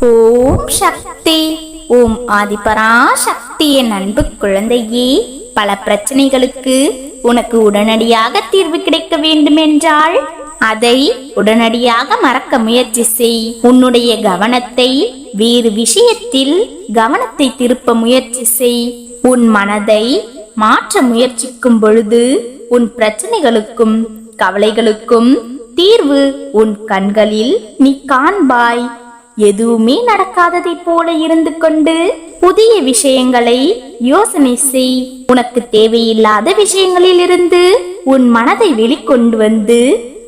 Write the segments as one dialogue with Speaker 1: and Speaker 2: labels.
Speaker 1: ஓம் சக்தி. ஓம் ஆதிபரா சக்தி என் அன்பு குழந்தையே பல பிரச்சனைகளுக்கு உனக்கு உடனடியாக தீர்வு கிடைக்க வேண்டும் என்றால் அதை உடனடியாக மறக்க முயற்சி செய். உன்னுடைய கவனத்தை வேறு விஷயத்தில் கவனத்தை திருப்ப முயற்சி செய். உன் மனதை மாற்ற முயற்சிக்கும் பொழுது உன் பிரச்சனைகளுக்கும் கவலைகளுக்கும் தீர்வு உன் கண்களில் நீ காண்பாய். எதுவுமே நடக்காததைப் போல இருந்து கொண்டு புதிய விஷயங்களை யோசனை செய். உனக்கு தேவையில்லாத விஷயங்களில் இருந்து உன் மனதை வெளிக்கொண்டு வந்து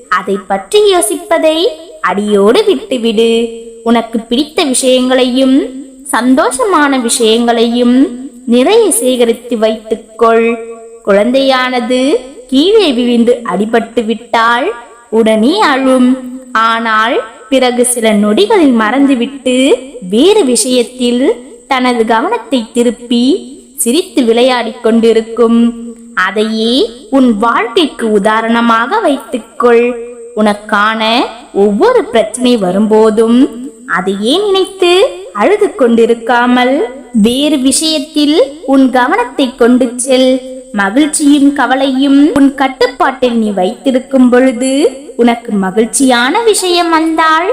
Speaker 1: அதை பற்றி யோசிப்பதை அடியோடு விட்டுவிடு. உனக்கு பிடித்த விஷயங்களையும் சந்தோஷமான விஷயங்களையும் நிறைய சேகரித்து வைத்துக்கொள். குழந்தையானது கீழே விழுந்து அடிபட்டு விட்டால் உடனே அழும். ஆனால் பிறகு சில நொடிகளில் மறந்துவிட்டு வேறு விஷயத்தில் தனது கவனத்தை திருப்பி சிரித்து விளையாடிக் கொண்டிருக்கும். அதையே உன் வாழ்க்கைக்கு உதாரணமாக வைத்துக்கொள். உனக்கான ஒவ்வொரு பிரச்சனை வரும்போதும் அதையே நினைத்து அழுது கொண்டிருக்காமல் வேறு விஷயத்தில் உன் கவனத்தை கொண்டு செல். மகிழ்ச்சியும் கவலையும் உன் கட்டுப்பாட்டில் நீ வைத்திருக்கும் பொழுது உனக்கு மகிழ்ச்சியான விஷயம் வந்தால்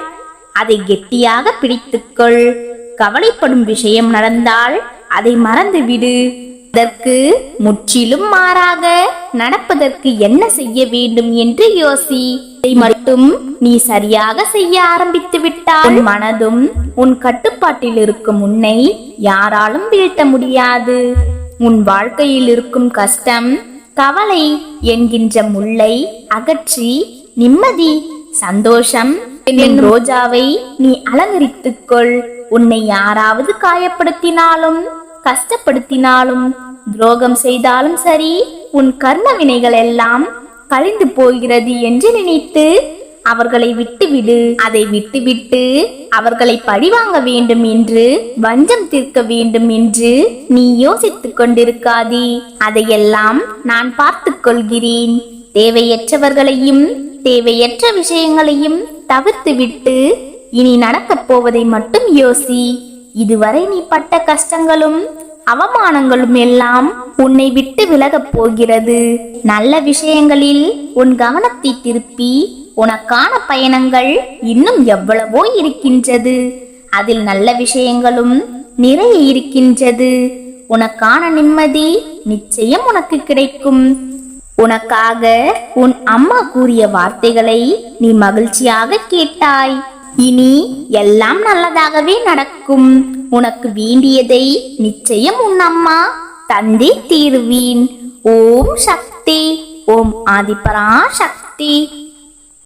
Speaker 1: அதை கெட்டியாக பிடித்துக்கொள். கவலைப்படும் விஷயம் நடந்தால் அதை மறந்துவிடு. அதற்கு முற்றிலும் மாறாக நடப்பதற்கு என்ன செய்ய வேண்டும் என்று யோசி. இதை மட்டும் நீ சரியாக செய்ய ஆரம்பித்து விட்டால் உன் மனதும் உன் கட்டுப்பாட்டில் இருக்கும் உன்னை யாராலும் வீழ்த்த முடியாது. உன் வாழ்க்கையில் இருக்கும் கஷ்டம் கவலை என்கின்ற முல்லை அகற்றி நிம்மதி சந்தோஷம் என்னும் ரோஜாவை நீ அலங்கரித்துக்கொள். உன்னை யாராவது காயப்படுத்தினாலும் கஷ்டப்படுத்தினாலும் துரோகம் செய்தாலும் சரி உன் கர்ம வினைகள் எல்லாம் கழிந்து போகிறது என்று நினைத்து அவர்களை விட்டுவிடு. அதை விட்டுவிட்டு அவர்களை பழிவாங்க வேண்டும் என்று வஞ்சம் தீர்க்க வேண்டும் என்று நீ யோசித்துக் கொண்டிருக்காதே. அதையெல்லாம் நான் பார்த்துக் கொள்கிறேன். தேவையற்றவர்களையும் தேவையற்ற விஷயங்களையும் தவிர்த்துவிட்டு இனி நடக்கப் போவதை மட்டும் யோசி. இதுவரை நீ பட்ட கஷ்டங்களும் அவமானங்களும் எல்லாம் உன்னை விட்டு விலகப் போகிறது. நல்ல விஷயங்களில் உன் கவனத்தை திருப்பி உனக்கான பயணங்கள் இன்னும் எவ்வளவோ இருக்கின்றது. அதில் நல்ல விஷயங்களும் நிறைய இருக்கின்றது. உனக்கான நிம்மதி நிச்சயம் உனக்கு கிடைக்கும். உனக்காக உன் அம்மா கூறிய வார்த்தைகளை நீ மகிழ்ச்சியாக கேட்டாய். இனி எல்லாம் நல்லதாகவே நடக்கும். உனக்கு வேண்டியதை நிச்சயம் உன் அம்மா தந்தை தீர்வீன். ஓம் சக்தி ஓம் ஆதிபரா சக்தி.